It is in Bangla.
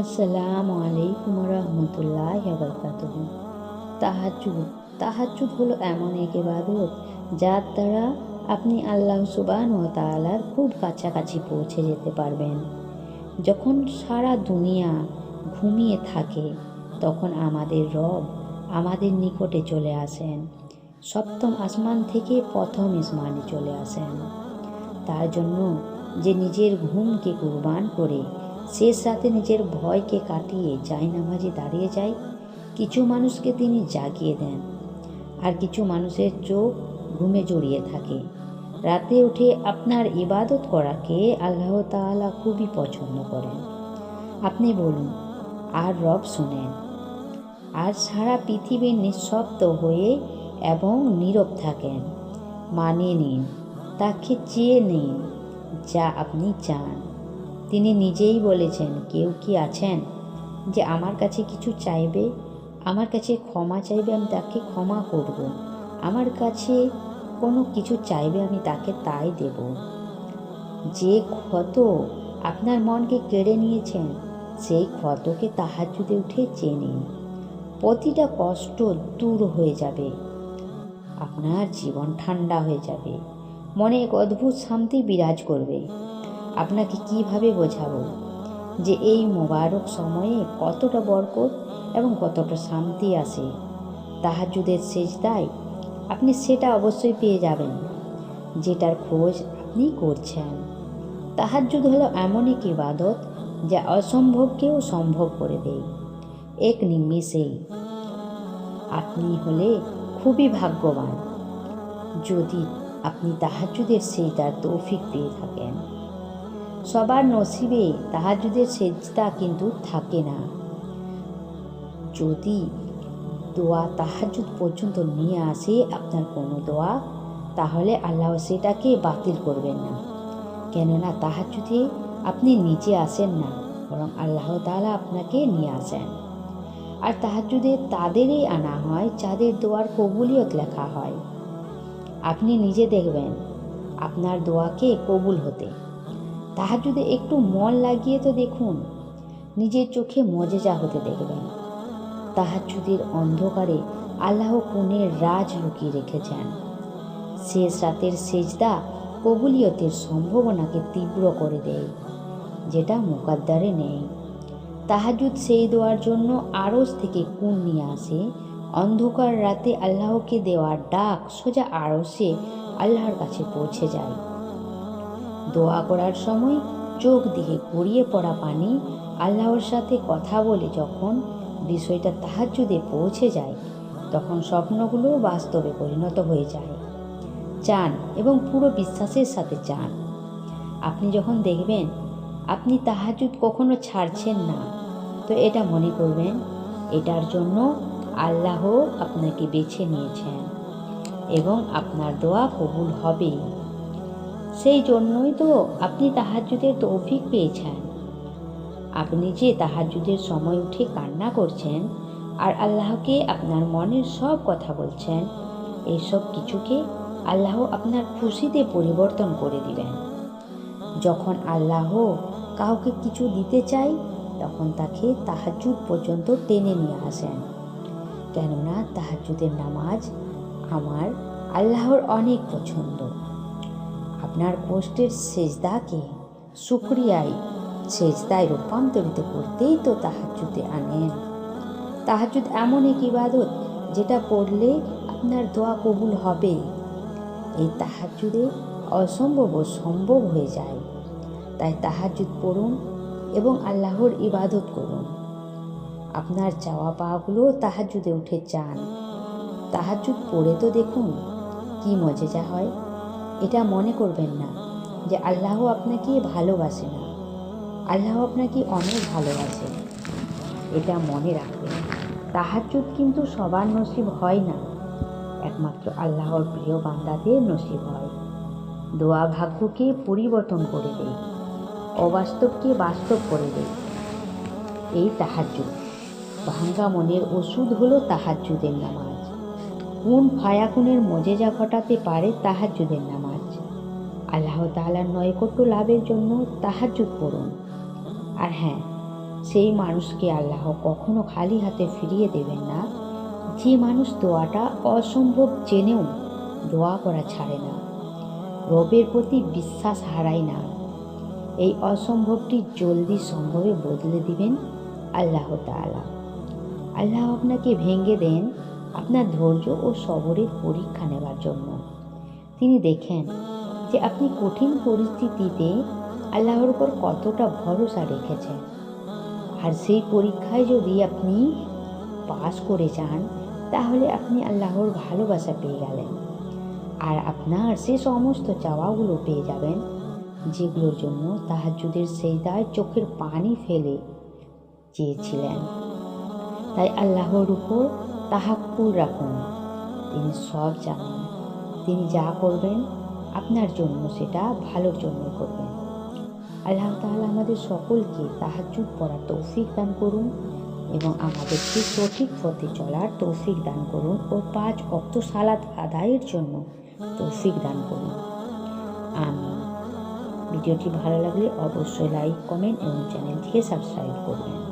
আসসালামু আলাইকুম রহমতুল্লাহ বরকাতুহ তাহাজুদ তাহাজুদ হলো এমন এক ইবাদত যার দ্বারা আপনি আল্লাহ সুবান ও তাআলার খুব কাছাকাছি পৌঁছে যেতে পারবেন। যখন সারা দুনিয়া ঘুমিয়ে থাকে, তখন আমাদের রব আমাদের নিকটে চলে আসেন। সপ্তম আসমান থেকে প্রথম আসমানে চলে আসেন। তার জন্য যে নিজের ঘুমকে কুরবান করে শেষ রাতে নিজের ভয়কে কাটিয়ে যাই নামাজে দাঁড়িয়ে যায় কিছু মানুষকে তিনি জাগিয়ে দেন আর কিছু মানুষের চোখ ঘুমে জড়িয়ে থাকে। রাতে উঠে আপনার ইবাদত করাকে আল্লাহ তাআলা খুবই পছন্দ করেন। আপনি বলুন, আর রব শুনেন। আর সারা পৃথিবী নিঃশব্দ হয়ে এবং নীরব থাকেন। মানিয়ে নিন, তাকে চেয়ে নিন যা আপনি চান। তিনি নিজেই বলেছেন, কেউ কি আছেন যে আমার কাছে কিছু চাইবে? আমার কাছে ক্ষমা চাইবে, আমি তাকে ক্ষমা করব। আমার কাছে কোনো কিছু চাইবে, আমি তাকে তাই দেব। যে ক্ষত আপনার মনকে কেড়ে নিয়েছেন, সেই ক্ষতকে তাহাজুদে উঠে চেয়ে নিন প্রতিটা কষ্ট দূর হয়ে যাবে। আপনার জীবন ঠান্ডা হয়ে যাবে। মনে এক অদ্ভুত শান্তি বিরাজ করবে। আপনাকে কীভাবে বোঝাবো যে এই মোবারক সময়ে কতটা বরকত এবং কতটা শান্তি আসে তাহাজুদের সেজদায় আপনি সেটা অবশ্যই পেয়ে যাবেন। যেটার খোঁজ আপনি করছেন। তাহাজুদ হলো এমন এক ইবাদত যা অসম্ভবকেও সম্ভব করে দেয়। এক নিমিষেই আপনি হলে খুবই ভাগ্যবান। যদি আপনি তাহাজুদের সেজদার তৌফিক পেয়ে থাকেন। সবার নসিবে তাহাজুদের সেজদা কিন্তু থাকে না। যদি দোয়া তাহাজুদ পর্যন্ত নিয়ে আসে আপনার কোনো দোয়া, তাহলে আল্লাহ সেটাকে বাতিল করবেন না। কেননা তাহাজুদে আপনি নিচে আসেন না, বরং আল্লাহ তালা আপনাকে নিয়ে আসেন। আর তাহাজুদে তাদেরই আনা হয়, যাদের দোয়ার কবুলিয়ত লেখা হয়। আপনি নিজে দেখবেন, আপনার দোয়াকে কবুল হতে। তাহাজুদে একটু মন লাগিয়ে তো দেখুন, নিজের চোখে মজেজা হতে দেখবেন। তাহাজুদের অন্ধকারে আল্লাহ কোণের রাজ লুকিয়ে রেখেছেন। শেষ রাতের সেজদা কবুলিয়তের সম্ভাবনাকে তীব্র করে দেয়, যেটা মুকাদ্দারে নেই। তাহাজুদ সেই দেওয়ার জন্য আড়স থেকে কুন নিয়ে আসে। অন্ধকার রাতে আল্লাহকে দেওয়ার ডাক সোজা আড়সে আল্লাহর কাছে পৌঁছে যায়। দোয়া করার সময় চোখ দিকে গড়িয়ে পড়া পানি আল্লাহর সাথে কথা বলে যখন বিষয়টা তাহাজুদে পৌঁছে যায়, তখন স্বপ্নগুলো বাস্তবে পরিণত হয়ে যায়। চান এবং পুরো বিশ্বাসের সাথে চান। আপনি যখন দেখবেন, আপনি তাহাজুদ কখনো ছাড়ছেন না, তো এটা মনে করবেন, এটার জন্য আল্লাহ আপনাকে বেছে নিয়েছেন এবং আপনার দোয়া কবুল হবেই। সেই জন্যই তো আপনি তাহাজুদের তৌফিক পেয়েছেন। আপনি যে তাহাজুদের সময় উঠে কান্না করছেন আর আল্লাহকে আপনার মনের সব কথা বলছেন এইসব কিছুকে আল্লাহ আপনার খুশিতে পরিবর্তন করে দিবেন। যখন আল্লাহ কাউকে কিছু দিতে চাই তখন তাকে তাহাজুদ পর্যন্ত টেনে নিয়ে আসেন। কেননা তাহাজুদের নামাজ আমার আল্লাহর অনেক পছন্দ। আপনার কষ্টের সেজদাকে সুক্রিয়ায় সেজদায় রূপান্তরিত করতেই তো তাহাজুদে আনেন। তাহাজুদ এমন এক ইবাদত যেটা পড়লে আপনার দোয়া কবুল হবে। এই তাহাজুদে অসম্ভব সম্ভব হয়ে যায়। তাই তাহাজুদ পড়ুন এবং আল্লাহর ইবাদত করুন। আপনার চাওয়া পাওয়াগুলো তাহাজুদে উঠে চান তাহাজুদ পড়ে তো দেখুন কি মজেজা হয়। এটা মনে করবেন না যে আল্লাহ আপনাকে ভালোবাসে না। আল্লাহ আপনাকে অনেক ভালোবাসে। এটা মনে রাখবেন। তাহাজুদ কিন্তু সবার নসিব হয় না। একমাত্র আল্লাহর প্রিয় বান্দাদের নসিব হয়। দোয়া ভাগ্যকে পরিবর্তন করে দেয়। অবাস্তবকে বাস্তব করে দেয়। এই তাহাজুদ ভাঙ্গা মনের ওষুধ হলো তাহাজুদের নামাজ। কোন ফায়াকুনের মজেজা ঘটাতে পারে তাহাজুদের নামাজ? আল্লাহ তাআলার নৈকট্য লাভের জন্য তাহাজুদ করুন আর হ্যাঁ সেই মানুষকে আল্লাহ কখনো খালি হাতে ফিরিয়ে দেবেন না। যে মানুষ দোয়াটা অসম্ভব জেনেও দোয়া করা ছাড়ে না। রবের প্রতি বিশ্বাস হারায় না। এই অসম্ভবটি জলদি সম্ভবে বদলে দিবেন আল্লাহ তাআলা। আল্লাহ আপনাকে ভেঙে দেন আপনার ধৈর্য ও সবরের পরীক্ষা নেবার জন্য। তিনি দেখেন যে আপনি কঠিন পরিস্থিতিতে আল্লাহর উপর কতটা ভরসা রেখেছেন। আর সেই পরীক্ষায় যদি আপনি পাস করে যান, তাহলে আপনি আল্লাহর ভালোবাসা পেয়ে গেলেন। আর আপনার সে সমস্ত চাওয়াগুলো পেয়ে যাবেন, যেগুলোর জন্য তাহাজুদের সেই দায় চোখের পানি ফেলে চেয়েছিলেন। তাই আল্লাহর উপর তাহাক্কুর রাখুন। তিনি সব জানেন। তিনি যা করবেন আপনার জন্য সেটা ভালোর জন্য করবেন। আল্লাহ তাআলা আমাদের সকলকে তাহাজ্জুদ পড়ার তৌফিক দান করুন এবং আমাদেরকে সঠিক পথে চলার তৌফিক দান করুন ও পাঁচ অক্ত সালাদ আদায়ের জন্য তৌফিক দান করুন। আমি ভিডিওটি ভালো লাগলে অবশ্যই লাইক, কমেন্ট এবং চ্যানেলটিকে সাবস্ক্রাইব করবেন।